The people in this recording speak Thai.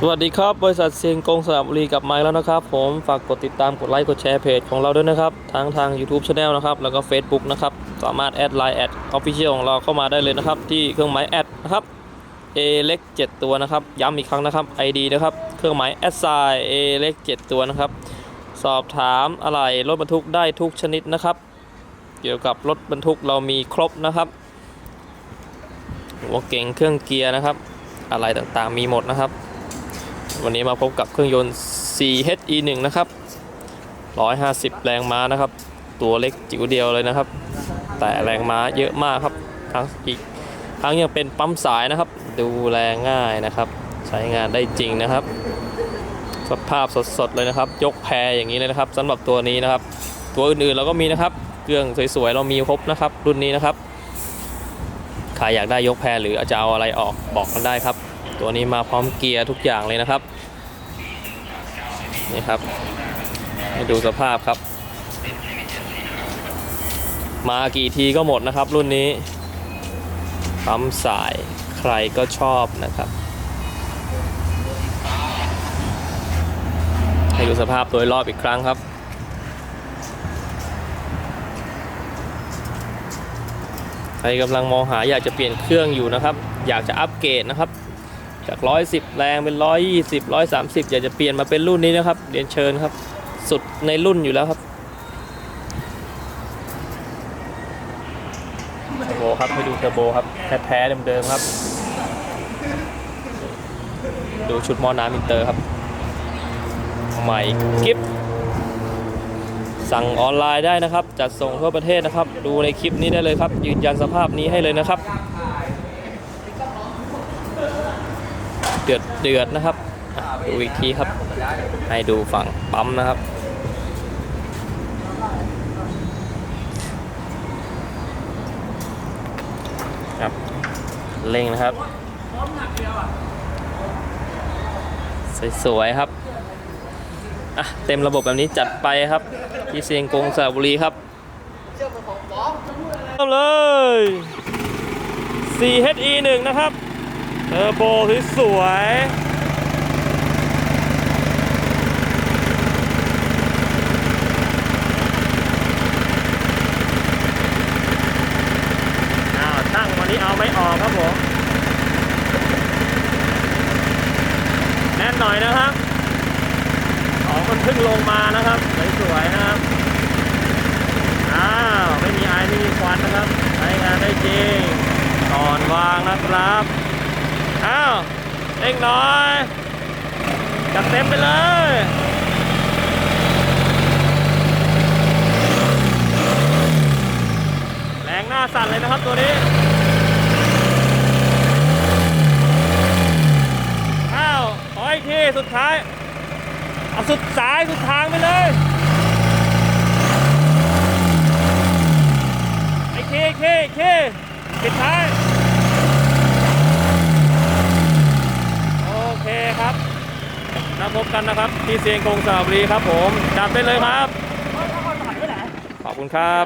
สวัสดีครับ บริษัทเซียงกงสระบุรีกลับมาอีกแล้วนะครับ ผมฝากกดติดตามกดไลค์กดแชร์เพจของเราด้วยนะครับทั้งทาง YouTube Channel นะครับแล้วก็ Facebook นะครับสามารถแอดไลน์แอดออฟฟิเชียลของเราเข้ามาได้เลยนะครับ ที่เครื่องหมายแอดนะครับ A เล็ก7ตัวนะครับย้ำอีกครั้งนะครับ ID นะครับเครื่องหมายแอดไซน์ A เล็ก7ตัวนะครับ สอบถามอะไรรถบรรทุกได้ทุกชนิดนะครับ เกี่ยวกับรถบรรทุกเรามีครบนะครับหัวเก่งเครื่องเกียร์นะครับ อะไรต่างๆมีหมดนะครับ วันนี้มาพบกับเครื่องยนต์ 4HE1 นะครับ 150 แรงม้านะครับ ตัวเล็กจิ๋วเดียวเลยนะครับ แต่แรงม้าเยอะมากครับ ทั้งอีกทั้งยังเป็นปั๊มสายนะครับ ดูแลง่ายนะครับ ใช้งานได้จริงนะครับ สภาพสดๆเลยนะครับ ยกแพรอย่างนี้เลยนะครับสำหรับตัวนี้นะครับ ตัวอื่นๆเราก็มีนะครับ เครื่องสวยๆเรามีครบนะครับ รุ่นนี้นะครับใครอยากได้ยกแพรหรือจะเอาอะไรออกบอกกันได้ครับ ตัวนี้มาพร้อมเกียร์ทุกอย่างเลยนะครับ นี่ครับ ให้ดูสภาพครับ มากี่ทีก็หมดนะครับ รุ่นนี้ปั๊มสายใครก็ชอบนะครับ ให้ดูสภาพโดยรอบอีกครั้งครับใครกำลังมองหาอยากจะเปลี่ยนเครื่องอยู่นะครับ อยากจะอัปเกรดนะครับ จาก 110 แรงเป็น 120 130 อยากจะเปลี่ยนมาเป็นรุ่นนี้นะครับเรียนเชิญครับ สุดในรุ่นอยู่แล้วครับเทอร์โบครับให้ดูเทอร์โบครับแท้ๆเดิมๆครับ ดูชุดมอน้ำอินเตอร์ครับ ใหม่กิฟสั่งออนไลน์ได้นะครับ จัดส่งทั่วประเทศนะครับ ดูในคลิปนี้ได้เลยครับ ยืนยันสภาพนี้ให้เลยนะครับ เดือดเดือดนะครับดูอีกทีครับ ให้ดูฝั่งปั๊มนะครับ ครับ เร่งนะครับ สวยๆครับอะเต็มระบบแบบนี้จัดไปครับ ที่เซียงกงสระบุรีครับเริ่มเลย 4HE 1 นะครับ เทอร์โบสวยอ้าวตั้งวันนี้เอาไม่ออกครับผมแน่นหน่อยนะครับของมันเพิ่งลงมานะครับสวยๆนะครับอ้าวไม่มีไอไม่มีควันนะครับใช้งานได้จริงก่อนวางนะครับ อ้าวเร่งหน่อยจัดเต็มไปเลยแรงหน้าสั่นเลยนะครับตัวนี้อ้าวขออีกทีสุดท้ายเอาสุดสายสุดทางไปเลยอีกทีอีกทีอีกทีปิดท้าย โอ เคครับนัดพบกันนะครับ ที่เซียงกงสระบุรีครับผมจัดไปเลยครับ ขอบคุณครับ